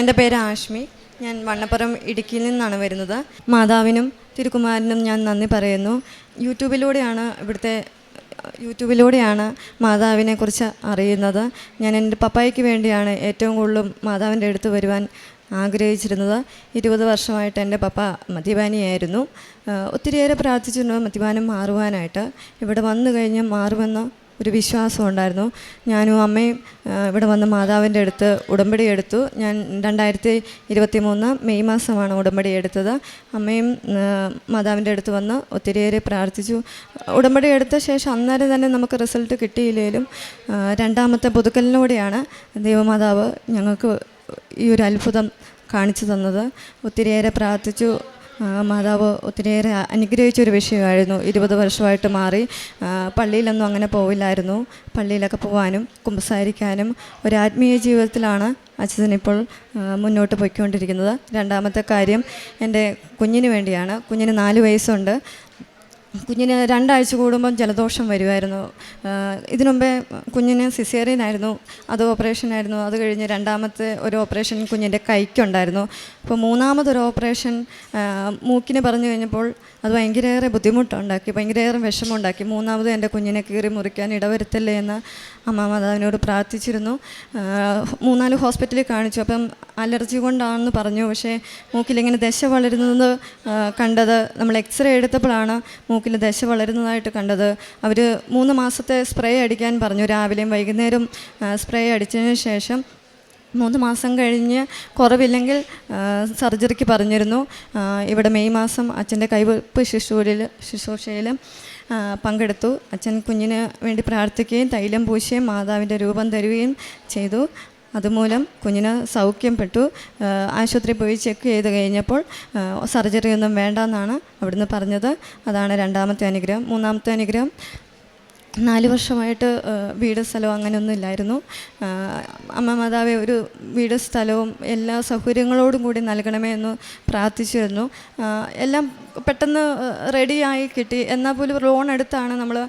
എന്റെ പേര് ആഷ്മി. ഞാൻ വണ്ണപ്പുറം ഇടുക്കിയിൽ നിന്നാണ് വരുന്നത്. മാതാവിനും തിരുക്കുമാരനും ഞാൻ നന്ദി പറയുന്നു. യൂട്യൂബിലൂടെയാണ് ഇവിടുത്തെ യൂട്യൂബിലൂടെയാണ് മാതാവിനെ കുറിച്ച് അറിയുന്നത്. ഞാൻ എന്റെ പപ്പായ്ക്ക് വേണ്ടിയാണ് ഏറ്റവും കൂടുതലും മാതാവിന്റെ അടുത്ത് വരുവാൻ ആഗ്രഹിച്ചിരുന്നത്. ഇരുപത് വർഷമായിട്ട് എന്റെ പപ്പ മദ്യപാനിയായിരുന്നു. ഒത്തിരിയേറെ പ്രാർത്ഥിച്ചിരുന്നു മദ്യപാനം മാറുവാനായിട്ട്. ഇവിടെ വന്നു കഴിഞ്ഞാൽ മാറുമെന്ന് ഒരു വിശ്വാസം ഉണ്ടായിരുന്നു. ഞാനും അമ്മയും ഇവിടെ വന്ന മാതാവിന്റെ അടുത്ത് ഉടമ്പടി എടുത്തു. ഞാൻ രണ്ടായിരത്തി ഇരുപത്തി മൂന്ന് മെയ് മാസമാണ് ഉടമ്പടി എടുത്തത്. അമ്മയും മാതാവിന്റെ അടുത്ത് വന്ന് ഒത്തിരിയേറെ പ്രാർത്ഥിച്ചു. ഉടമ്പടി എടുത്ത ശേഷം അന്നേരം തന്നെ നമുക്ക് റിസൾട്ട് കിട്ടിയില്ലെങ്കിലും രണ്ടാമത്തെ പുതുക്കലിലൂടെയാണ് ദൈവമാതാവ് ഞങ്ങൾക്ക് ഈ ഒരു അത്ഭുതം കാണിച്ചു തന്നത്. ഒത്തിരിയേറെ പ്രാർത്ഥിച്ചു. മാതാവ് ഒത്തിരിയേറെ അനുഗ്രഹിച്ചൊരു വിഷയമായിരുന്നു. ഇരുപത് വർഷമായിട്ട് മാറി. പള്ളിയിലൊന്നും അങ്ങനെ പോവില്ലായിരുന്നു. പള്ളിയിലൊക്കെ പോകാനും കുമ്പസാരിക്കാനും ഒരു ആത്മീയ ജീവിതത്തിലാണ് അച്ഛനിപ്പോൾ മുന്നോട്ട് പോയിക്കൊണ്ടിരിക്കുന്നത്. രണ്ടാമത്തെ കാര്യം എന്റെ കുഞ്ഞിന് വേണ്ടിയാണ്. കുഞ്ഞിന് നാല് വയസ്സുണ്ട്. കുഞ്ഞിന് രണ്ടാഴ്ച കൂടുമ്പം ജലദോഷം വരുമായിരുന്നു ഇതിനുമുമ്പേ കുഞ്ഞിന് സിസേറിയനായിരുന്നു. അത് ഓപ്പറേഷനായിരുന്നു. അത് കഴിഞ്ഞ് രണ്ടാമത്തെ ഒരു ഓപ്പറേഷൻ കുഞ്ഞിന്റെ കൈക്കുണ്ടായിരുന്നു. അപ്പോൾ മൂന്നാമതൊരു ഓപ്പറേഷൻ മൂക്കിന് പറഞ്ഞു കഴിഞ്ഞപ്പോൾ അത് ഭയങ്കരയേറെ ബുദ്ധിമുട്ടുണ്ടാക്കി ഭയങ്കരയേറെ വിഷമമുണ്ടാക്കി. മൂന്നാമത് എന്റെ കുഞ്ഞിനെ കീറി മുറിക്കാൻ ഇടവരുത്തല്ലേ എന്ന് അമ്മ മാതാവിനോട് പ്രാർത്ഥിച്ചിരുന്നു. മൂന്നാൽ ഹോസ്പിറ്റലിൽ കാണിച്ചു. അപ്പം അലർജി കൊണ്ടാണെന്ന് പറഞ്ഞു. പക്ഷേ മൂക്കിലിങ്ങനെ ദശ വളരുന്നത് കണ്ടത് നമ്മൾ എക്സ്റേ എടുത്തപ്പോഴാണ് മൂക്കിൽ ദശ വളരുന്നതായിട്ട് കണ്ടത്. അവർ മൂന്ന് മാസത്തെ സ്പ്രേ അടിക്കാൻ പറഞ്ഞു. രാവിലെയും വൈകുന്നേരം സ്പ്രേ അടിച്ചതിന് ശേഷം മൂന്ന് മാസം കഴിഞ്ഞ് കുറവില്ലെങ്കിൽ സർജറിക്ക് പറഞ്ഞിരുന്നു. ഇവിടെ മെയ് മാസം അച്ഛന്റെ കൈവെപ്പ് ശുശ്രൂഷയിൽ ശുശ്രൂഷയിൽ പങ്കെടുത്തു. അച്ഛൻ കുഞ്ഞിന് വേണ്ടി പ്രാർത്ഥിക്കുകയും തൈലം പൂശുകയും മാതാവിന്റെ രൂപം തരുകയും ചെയ്തു. അതുമൂലം കുഞ്ഞിന് സൗഖ്യംപ്പെട്ടു ആ, ആശുപത്രിയിൽ പോയി ചെക്ക് ചെയ്ത് കഴിഞ്ഞപ്പോൾ സർജറി ഒന്നും വേണ്ടെന്നാണ് അവിടുന്ന് പറഞ്ഞത്. അതാണ് രണ്ടാമത്തെ അനുഗ്രഹം. മൂന്നാമത്തെ അനുഗ്രഹം നാല് വർഷമായിട്ട് വീട് സ്ഥലവും അങ്ങനെയൊന്നും ഇല്ലായിരുന്നു. അമ്മ മാതാവെ ഒരു വീട് സ്ഥലവും എല്ലാ സൗകര്യങ്ങളോടും കൂടി നൽകണമേ എന്ന് പ്രാർത്ഥിച്ചിരുന്നു. എല്ലാം പെട്ടെന്ന് റെഡിയായി കിട്ടി. എന്നാൽ പോലും ലോൺ എടുത്താണ് നമ്മൾ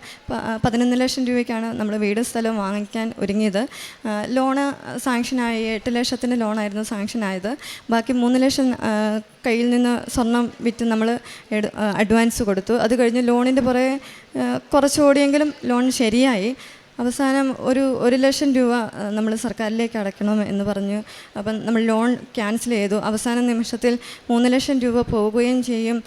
പതിനൊന്ന് ലക്ഷം രൂപയ്ക്കാണ് നമ്മൾ വീട് സ്ഥലം വാങ്ങിക്കാൻ ഒരുങ്ങിയത്. ലോണ് സാങ്ഷനായി എട്ട് ലക്ഷത്തിന്റെ ലോണായിരുന്നു സാങ്ഷനായത് ബാക്കി മൂന്ന് ലക്ഷം കയ്യിൽ നിന്ന് സ്വർണം വിറ്റ് നമ്മൾ അഡ്വാൻസ് കൊടുത്തു. അത് കഴിഞ്ഞ് ലോണിന്റെ പുറകെ കുറച്ചുകൂടിയെങ്കിലും ലോൺ ശരിയായി. അവസാനം ഒരു ഒരു ലക്ഷം രൂപ നമ്മൾ സർക്കാരിലേക്ക് അടയ്ക്കണം എന്ന് പറഞ്ഞു. അപ്പം നമ്മൾ ലോൺ ക്യാൻസൽ ചെയ്തു. അവസാന നിമിഷത്തിൽ മൂന്ന് ലക്ഷം രൂപ പോവുകയും ചെയ്യും.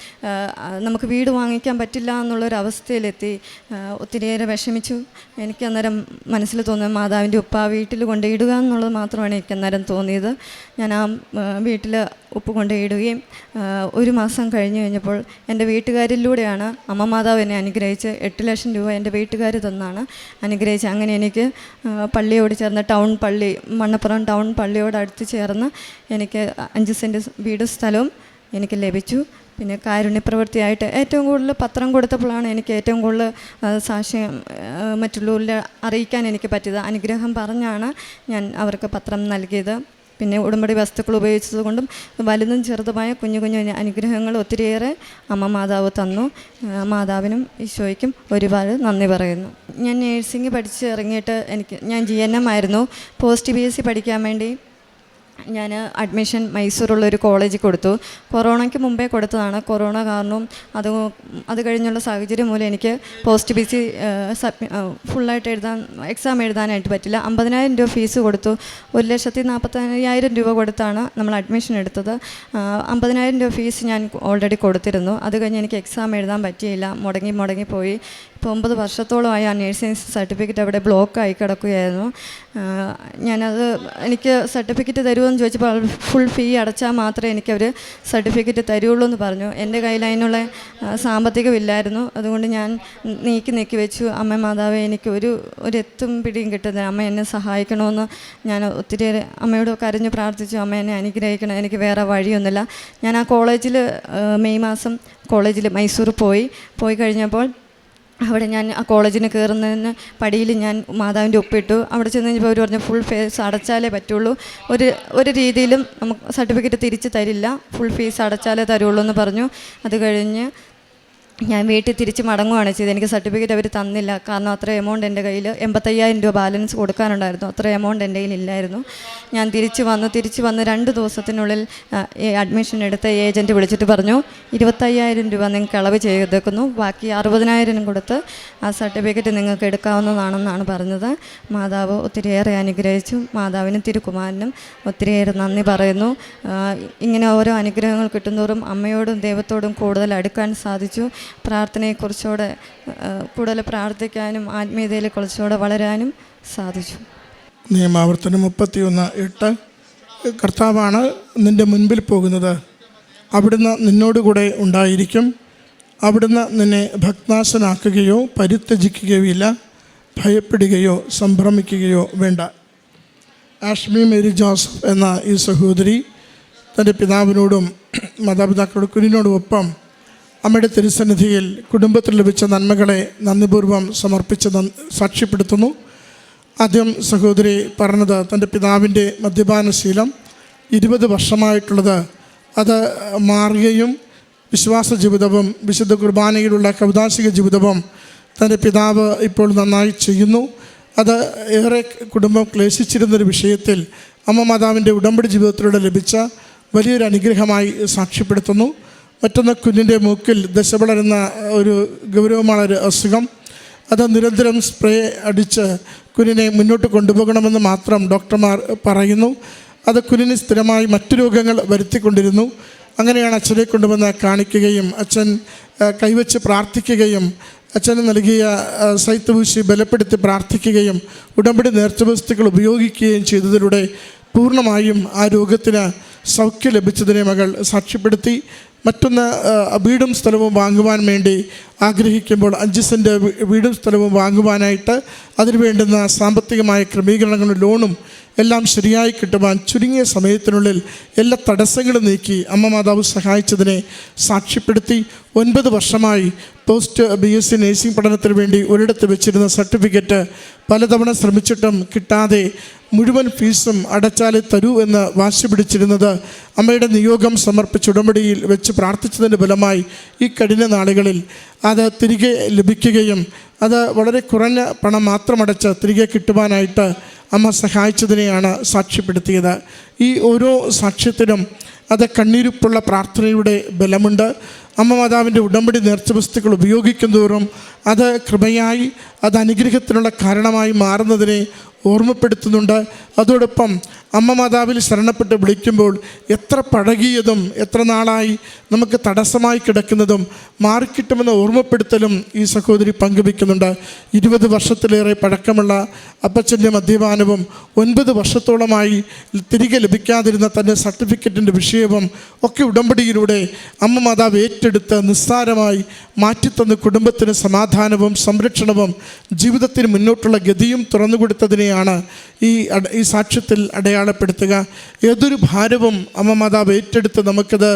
നമുക്ക് വീട് വാങ്ങിക്കാൻ പറ്റില്ല എന്നുള്ളൊരു അവസ്ഥയിലെത്തി. ആ, ഒത്തിരിയേറെ വിഷമിച്ചു. എനിക്ക് അന്നേരം മനസ്സിൽ തോന്നിയ മാതാവിന്റെ ഉപ്പ വീട്ടിൽ കൊണ്ടിടുക എന്നുള്ളത് മാത്രമാണ് എനിക്ക് അന്നേരം തോന്നിയത്. ഞാൻ ആ വീട്ടിൽ ഉപ്പ് കൊണ്ടിടുകയും ഒരു മാസം കഴിഞ്ഞു കഴിഞ്ഞപ്പോൾ എന്റെ വീട്ടുകാരിലൂടെയാണ് അമ്മ മാതാവ് എന്നെ അനുഗ്രഹിച്ച് എട്ട് ലക്ഷം രൂപ എന്റെ വീട്ടുകാർ തന്നാണ്. അനുഗ്രഹിച്ച് അങ്ങനെ എനിക്ക് പള്ളിയോട് ചേർന്ന് ടൗൺ പള്ളി മണ്ണപ്പുറം ടൗൺ പള്ളിയോട് അടുത്ത് ചേർന്ന് എനിക്ക് അഞ്ച് സെന്റ് വീട് സ്ഥലവും എനിക്ക് ലഭിച്ചു. പിന്നെ കാരുണ്യപ്രവൃത്തിയായിട്ട് ഏറ്റവും കൂടുതൽ പത്രം കൊടുത്തപ്പോഴാണ് എനിക്ക് ഏറ്റവും കൂടുതൽ സാക്ഷ്യം മറ്റുള്ളവരിൽ അറിയിക്കാൻ എനിക്ക് പറ്റിയത്. അനുഗ്രഹം പറഞ്ഞാണ് ഞാൻ അവർക്ക് പത്രം നൽകിയത്. പിന്നെ ഉടമ്പടി വസ്തുക്കൾ ഉപയോഗിച്ചത് കൊണ്ടും വലുതും ചെറുതുമായ കുഞ്ഞു കുഞ്ഞു അനുഗ്രഹങ്ങൾ ഒത്തിരിയേറെ അമ്മ മാതാവ് തന്നു. മാതാവിനും ഈശോയ്ക്കും ഒരുപാട് നന്ദി പറയുന്നു. ഞാൻ നേഴ്സിംഗ് പഠിച്ച് ഇറങ്ങിയിട്ട് എനിക്ക് ഞാൻ ജി എൻ എം ആയിരുന്നു. പോസ്റ്റ് ബി എസ് സി പഠിക്കാൻ വേണ്ടി ഞാൻ അഡ്മിഷൻ മൈസൂരുള്ള ഒരു കോളേജിൽ കൊടുത്തു. കൊറോണയ്ക്ക് മുമ്പേ കൊടുത്തതാണ്. കൊറോണ കാരണം അത് അത് കഴിഞ്ഞുള്ള സാഹചര്യം മൂലം എനിക്ക് പോസ്റ്റ് ബി സി ഫുള്ളായിട്ട് എഴുതാൻ എക്സാം എഴുതാനായിട്ട് പറ്റില്ല. അമ്പതിനായിരം രൂപ ഫീസ് കൊടുത്തു. ഒരു ലക്ഷത്തി നാൽപ്പത്തയ്യായിരം രൂപ കൊടുത്താണ് നമ്മൾ അഡ്മിഷൻ എടുത്തത്. അമ്പതിനായിരം രൂപ ഫീസ് ഞാൻ ഓൾറെഡി കൊടുത്തിരുന്നു. അത് കഴിഞ്ഞ് എനിക്ക് എക്സാം എഴുതാൻ പറ്റിയില്ല. മുടങ്ങി മുടങ്ങി പോയി. ഇപ്പോൾ ഒമ്പത് വർഷത്തോളമായി ആ നേഴ്സിംഗ് സർട്ടിഫിക്കറ്റ് അവിടെ ബ്ലോക്കായി കിടക്കുകയായിരുന്നു. ഞാനത് എനിക്ക് സർട്ടിഫിക്കറ്റ് തരുമെന്ന് ചോദിച്ചപ്പോൾ ഫുൾ ഫീ അടച്ചാൽ മാത്രമേ എനിക്കവർ സർട്ടിഫിക്കറ്റ് തരുള്ളൂ എന്ന് പറഞ്ഞു. എന്റെ കയ്യിൽ അതിനുള്ള സാമ്പത്തികമില്ലായിരുന്നു. അതുകൊണ്ട് ഞാൻ നീക്കി നീക്കി വെച്ചു. അമ്മ മാതാവേ എനിക്ക് ഒരു ഒരു എത്തും പിടിയും കിട്ടുന്നില്ല. അമ്മ എന്നെ സഹായിക്കണമെന്ന് ഞാൻ ഒത്തിരി അമ്മയോട് കരഞ്ഞ് പ്രാർത്ഥിച്ചു. അമ്മ എന്നെ അനുഗ്രഹിക്കണം. എനിക്ക് വേറെ വഴിയൊന്നുമില്ല. ഞാൻ ആ കോളേജിൽ മെയ് മാസം കോളേജിൽ മൈസൂർ പോയി. പോയി കഴിഞ്ഞപ്പോൾ അവിടെ ഞാൻ ആ കോളേജിന് കയറുന്നതിന് പടിയിൽ ഞാൻ മാതാവിന്റെ ഒപ്പിട്ടു അവിടെ ചെന്ന് കഴിഞ്ഞപ്പോൾ അവർ പറഞ്ഞു ഫുൾ ഫീസ് അടച്ചാലേ പറ്റുള്ളൂ. ഒരു ഒരു രീതിയിലും നമുക്ക് സർട്ടിഫിക്കറ്റ് തിരിച്ച് തരില്ല. ഫുൾ ഫീസ് അടച്ചാലേ തരുള്ളൂ എന്ന് പറഞ്ഞു. അത് കഴിഞ്ഞ് ഞാൻ വീട്ടിൽ തിരിച്ച് മടങ്ങുകയാണ് ചെയ്തത്. എനിക്ക് സർട്ടിഫിക്കറ്റ് അവർ തന്നില്ല. കാരണം അത്ര എമൗണ്ട് എന്റെ കയ്യിൽ എൺപത്തയ്യായിരം രൂപ ബാലൻസ് കൊടുക്കാനുണ്ടായിരുന്നു. അത്ര എമൗണ്ട് എന്റെ കയ്യിലില്ലായിരുന്നു ഞാൻ തിരിച്ച് വന്നു. തിരിച്ച് വന്ന് രണ്ട് ദിവസത്തിനുള്ളിൽ അഡ്മിഷൻ എടുത്ത ഏജന്റ് വിളിച്ചിട്ട് പറഞ്ഞു ഇരുപത്തയ്യായിരം രൂപ നിങ്ങൾക്ക് ഇളവ് ചെയ്തേക്കുന്നു. ബാക്കി അറുപതിനായിരം കൊടുത്ത് ആ സർട്ടിഫിക്കറ്റ് നിങ്ങൾക്ക് എടുക്കാവുന്നതാണെന്നാണ് പറഞ്ഞത്. മാതാവ് ഒത്തിരിയേറെ അനുഗ്രഹിച്ചു. മാതാവിനും തിരുക്കുമാരനും ഒത്തിരിയേറെ നന്ദി പറയുന്നു. ഇങ്ങനെ ഓരോ അനുഗ്രഹങ്ങൾ കിട്ടുന്നതോറും അമ്മയോടും ദൈവത്തോടും കൂടുതൽ അടുക്കാൻ സാധിച്ചു. പ്രാർത്ഥനയെക്കുറിച്ചുകൂടെ കൂടുതൽ പ്രാർത്ഥിക്കാനും ആത്മീയതയിൽ കുറച്ചുകൂടെ വളരാനും സാധിച്ചു. നിയമാവർത്തനം മുപ്പത്തിയൊന്ന് എട്ട്. കർത്താവാണ് നിന്റെ മുൻപിൽ പോകുന്നത്. അവിടുന്ന് നിന്നോടുകൂടെ ഉണ്ടായിരിക്കും. അവിടുന്ന് നിന്നെ ഭക്നാശനാക്കുകയോ പരിത്യജിക്കുകയോ ഇല്ല ഭയപ്പെടുകയോ സംഭ്രമിക്കുകയോ വേണ്ട. ആഷ്മി മേരി ജോസഫ് എന്ന ഈ സഹോദരി തന്റെ പിതാവിനോടും മാതാപിതാക്കളുടെ കുഞ്ഞിനോടും ഒപ്പം അമ്മയുടെ തിരുസന്നിധിയിൽ കുടുംബത്തിൽ ലഭിച്ച നന്മകളെ നന്ദിപൂർവം സമർപ്പിച്ച് സാക്ഷ്യപ്പെടുത്തുന്നു. ആദ്യം സഹോദരി പറഞ്ഞത് തന്റെ പിതാവിന്റെ മദ്യപാനശീലം ഇരുപത് വർഷമായിട്ടുള്ളത്. അത് മാറുകയും വിശ്വാസ ജീവിതവും വിശുദ്ധ കുർബാനയിലുള്ള കൗതാശിക ജീവിതവും തന്റെ പിതാവ് ഇപ്പോൾ നന്നായി ചെയ്യുന്നു. അത് ഏറെ കുടുംബം ക്ലേശിച്ചിരുന്നൊരു വിഷയത്തിൽ അമ്മ മാതാവിന്റെ ഉടമ്പടി ജീവിതത്തിലൂടെ ലഭിച്ച വലിയൊരു അനുഗ്രഹമായി സാക്ഷ്യപ്പെടുത്തുന്നു. മറ്റൊന്ന് കുഞ്ഞിന്റെ മൂക്കിൽ ദശ വളരുന്ന ഒരു ഗൗരവമായ ഒരു അസുഖം. അത് നിരന്തരം സ്പ്രേ അടിച്ച് കുഞ്ഞിനെ മുന്നോട്ട് കൊണ്ടുപോകണമെന്ന് മാത്രം ഡോക്ടർമാർ പറയുന്നു. അത് കുഞ്ഞിന് സ്ഥിരമായി മറ്റു രോഗങ്ങൾ വരുത്തിക്കൊണ്ടിരുന്നു. അങ്ങനെയാണ് അച്ഛനെ കൊണ്ടുവന്ന് കാണിക്കുകയും അച്ഛൻ കൈവച്ച് പ്രാർത്ഥിക്കുകയും അച്ഛന് നൽകിയ ആ, സൈത്ത് പൂശി ബലപ്പെടുത്തി പ്രാർത്ഥിക്കുകയും ഉടമ്പടി നേർച്ചവസ്തുക്കൾ ഉപയോഗിക്കുകയും ചെയ്തതിലൂടെ പൂർണമായും ആ രോഗത്തിന് സൗഖ്യം ലഭിച്ചതിനെ മകൾ സാക്ഷ്യപ്പെടുത്തി. മറ്റൊന്ന് വീടും സ്ഥലവും വാങ്ങുവാൻ വേണ്ടി ആഗ്രഹിക്കുമ്പോൾ അഞ്ച് സെന്റ് വീടും സ്ഥലവും വാങ്ങുവാനായിട്ട് അതിന് വേണ്ടുന്ന സാമ്പത്തികമായ ക്രമീകരണങ്ങളും ലോണും എല്ലാം ശരിയായി കിട്ടുവാൻ ചുരുങ്ങിയ സമയത്തിനുള്ളിൽ എല്ലാ തടസ്സങ്ങളും നീക്കി അമ്മ മാതാവ് സഹായിച്ചതിനെ സാക്ഷ്യപ്പെടുത്തി ഒൻപത് വർഷമായി post B S C nursing പഠനത്തിന് വേണ്ടി ഒരിടത്ത് വെച്ചിരുന്ന സർട്ടിഫിക്കറ്റ് പലതവണ ശ്രമിച്ചിട്ടും കിട്ടാതെ മുഴുവൻ ഫീസും അടച്ചാലേ തരൂ എന്ന് വാശി പിടിച്ചിരുന്നത് അമ്മയുടെ നിയോഗം സമർപ്പിച്ച ഉടമ്പടിയിൽ വെച്ച് പ്രാർത്ഥിച്ചതിന്റെ ഫലമായി ഈ കഠിന നാളുകളിൽ അത് തിരികെ ലഭിക്കുകയും അത് വളരെ കുറഞ്ഞ പണം മാത്രം അടച്ച് തിരികെ കിട്ടുവാനായിട്ട് അമ്മ സഹായിച്ചതിനെയാണ് സാക്ഷ്യപ്പെടുത്തിയത്. ഈ ഓരോ സാക്ഷ്യത്തിനും അത് കണ്ണീരുപ്പുള്ള പ്രാർത്ഥനയുടെ ബലമുണ്ട്. അമ്മ മാതാവിന്റെ ഉടമ്പടി നേർച്ച വസ്തുക്കൾ ഉപയോഗിക്കുന്നതോറും അത് കൃപയായി അത് അനുഗ്രഹത്തിനുള്ള കാരണമായി മാറുന്നതിനെ ഓർമ്മപ്പെടുത്തുന്നുണ്ട്. അതോടൊപ്പം അമ്മ മാതാവിൽ ശരണപ്പെട്ട് വിളിക്കുമ്പോൾ എത്ര പഴകിയതും എത്ര നാളായി നമുക്ക് തടസ്സമായി കിടക്കുന്നതും മാറിക്കിട്ടുമെന്ന ഓർമ്മപ്പെടുത്തലും ഈ സഹോദരി പങ്കുവയ്ക്കുന്നുണ്ട്. ഇരുപത് വർഷത്തിലേറെ പഴക്കമുള്ള അപ്പച്ചന്റെ മദ്യപാനവും ഒൻപത് വർഷത്തോളമായി തിരികെ ലഭിക്കാതിരുന്ന തന്റെ സർട്ടിഫിക്കറ്റിന്റെ വിഷയവും ഒക്കെ ഉടമ്പടിയിലൂടെ അമ്മ മാതാവ് ഏറ്റെടുത്ത് നിസ്സാരമായി മാറ്റിത്തന്ന് കുടുംബത്തിന് സമാധാനവും സംരക്ഷണവും ജീവിതത്തിന് മുന്നോട്ടുള്ള ഗതിയും തുറന്നു കൊടുത്തതിനെയാണ് ഈ ഈ സാക്ഷ്യത്തിൽ അടയാളപ്പെടുത്തുക. ഏതൊരു ഭാരവും അമ്മ മാതാവ് ഏറ്റെടുത്ത് നമുക്കത്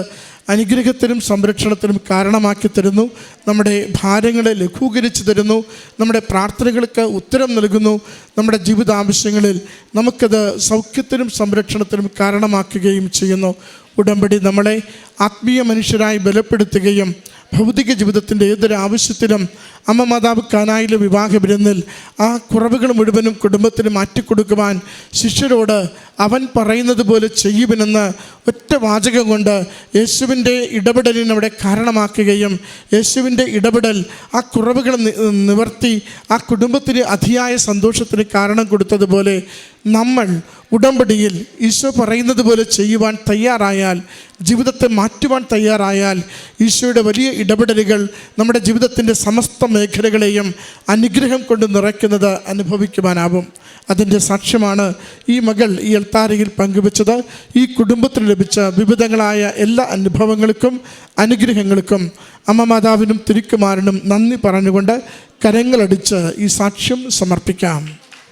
അനുഗ്രഹത്തിനും സംരക്ഷണത്തിനും കാരണമാക്കി തരുന്നു. നമ്മുടെ ഭാരങ്ങളെ ലഘൂകരിച്ചു തരുന്നു. നമ്മുടെ പ്രാർത്ഥനകൾക്ക് ഉത്തരം നൽകുന്നു. നമ്മുടെ ജീവിതാവശ്യങ്ങളിൽ നമുക്കത് സൗഖ്യത്തിനും സംരക്ഷണത്തിനും കാരണമാക്കുകയും ചെയ്യുന്നു. ഉടമ്പടി നമ്മളെ ആത്മീയ മനുഷ്യരായി ബലപ്പെടുത്തുകയും ഭൗതിക ജീവിതത്തിന്റെ ഏതൊരു ആവശ്യത്തിലും അമ്മ മാതാവ് കാനായിലെ വിവാഹ വിരുന്നിൽ ആ കുറവുകൾ മുഴുവനും കുടുംബത്തിന് മാറ്റിക്കൊടുക്കുവാൻ ശിഷ്യരോട് അവൻ പറയുന്നത് പോലെ ചെയ്യുമെന്ന് ഒറ്റ വാചകം കൊണ്ട് യേശുവിന്റെ ഇടപെടലിന് അവിടെ കാരണമാക്കുകയും യേശുവിന്റെ ഇടപെടൽ ആ കുറവുകൾ നിവർത്തി ആ കുടുംബത്തിന് അതിയായ സന്തോഷത്തിന് കാരണം കൊടുത്തതുപോലെ നമ്മൾ ഉടമ്പടിയിൽ ഈശോ പറയുന്നത് പോലെ ചെയ്യുവാൻ തയ്യാറായാൽ ജീവിതത്തെ മാറ്റുവാൻ തയ്യാറായാൽ ഈശോയുടെ വലിയ ഇടപെടലുകൾ നമ്മുടെ ജീവിതത്തിന്റെ സമസ്ത മേഖലകളെയും അനുഗ്രഹം കൊണ്ട് നിറയ്ക്കുന്നത് അനുഭവിക്കുവാനാവും. അതിന്റെ സാക്ഷ്യമാണ് ഈ മകൾ ഈ എൽത്താരയിൽ പങ്കുവച്ചത്. ഈ കുടുംബത്തിന് ലഭിച്ച വിവിധങ്ങളായ എല്ലാ അനുഭവങ്ങൾക്കും അനുഗ്രഹങ്ങൾക്കും അമ്മ മാതാവിനും തിരുക്കുമാരനും നന്ദി പറഞ്ഞുകൊണ്ട് കരങ്ങളടിച്ച് ഈ സാക്ഷ്യം സമർപ്പിക്കാം.